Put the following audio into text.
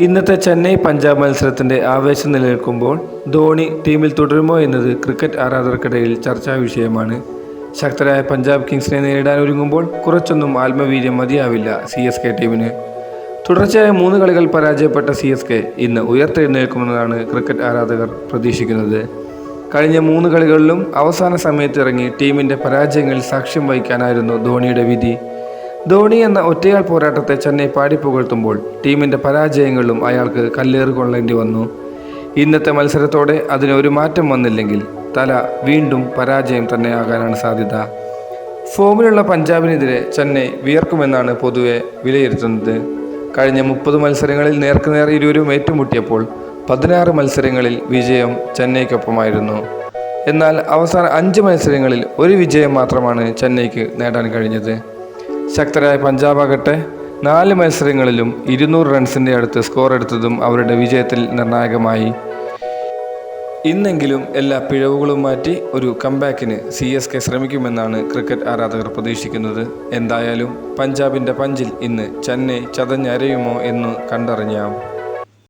ഇന്നത്തെ ചെന്നൈ പഞ്ചാബ് മത്സരത്തിന്റെ ആവേശം നിലനിൽക്കുമ്പോൾ ധോണി ടീമിൽ തുടരുമോ എന്നത് ക്രിക്കറ്റ് ആരാധകർക്കിടയിൽ ചർച്ചാ വിഷയമാണ്. ശക്തരായ പഞ്ചാബ് കിങ്സിനെ നേരിടാൻ ഒരുങ്ങുമ്പോൾ കുറച്ചൊന്നും ആത്മവീര്യം മതിയാവില്ല സി എസ് കെ ടീമിന്. തുടർച്ചയായ മൂന്ന് കളികൾ പരാജയപ്പെട്ട സി എസ് കെ ഇന്ന് ഉയർത്തെഴുന്നേൽക്കുമെന്നാണ് ക്രിക്കറ്റ് ആരാധകർ പ്രതീക്ഷിക്കുന്നത്. കഴിഞ്ഞ മൂന്ന് കളികളിലും അവസാന സമയത്തിറങ്ങി ടീമിന്റെ പരാജയങ്ങളിൽ സാക്ഷ്യം വഹിക്കാനായിരുന്നു ധോണിയുടെ വിധി. ധോണി എന്ന ഒറ്റയാൾ പോരാട്ടത്തെ ചെന്നൈ പാടിപ്പുകഴ്ത്തുമ്പോൾ ടീമിന്റെ പരാജയങ്ങളിലും അയാൾക്ക് കല്ലേറ് കൊള്ളേണ്ടി വന്നു. ഇന്നത്തെ മത്സരത്തോടെ അതിന് ഒരു മാറ്റം വന്നില്ലെങ്കിൽ തല വീണ്ടും പരാജയം തന്നെയാകാനാണ് സാധ്യത. ഫോമിലുള്ള പഞ്ചാബിനെതിരെ ചെന്നൈ വിയർക്കുമെന്നാണ് പൊതുവെ വിലയിരുത്തുന്നത്. കഴിഞ്ഞ മുപ്പത് മത്സരങ്ങളിൽ നേർക്കുനേർ ഇരുവരും ഏറ്റുമുട്ടിയപ്പോൾ പതിനാറ് മത്സരങ്ങളിൽ വിജയം ചെന്നൈക്കൊപ്പമായിരുന്നു. എന്നാൽ അവസാന അഞ്ച് മത്സരങ്ങളിൽ ഒരു വിജയം മാത്രമാണ് ചെന്നൈക്ക് നേടാൻ കഴിഞ്ഞത്. ശക്തരായ പഞ്ചാബാകട്ടെ നാല് മത്സരങ്ങളിലും ഇരുന്നൂറ് റൺസിന്റെ അടുത്ത് സ്കോർ എടുത്തതും അവരുടെ വിജയത്തിൽ നിർണായകമായി. ഇന്നെങ്കിലും എല്ലാ പിഴവുകളും മാറ്റി ഒരു കംബാക്കിന് സി എസ് കെ ശ്രമിക്കുമെന്നാണ് ക്രിക്കറ്റ് ആരാധകർ പ്രതീക്ഷിക്കുന്നത്. എന്തായാലും പഞ്ചാബിന്റെ പഞ്ചിൽ ഇന്ന് ചെന്നൈ ചതഞ്ഞരയുമോ എന്ന് കണ്ടറിഞ്ഞാം.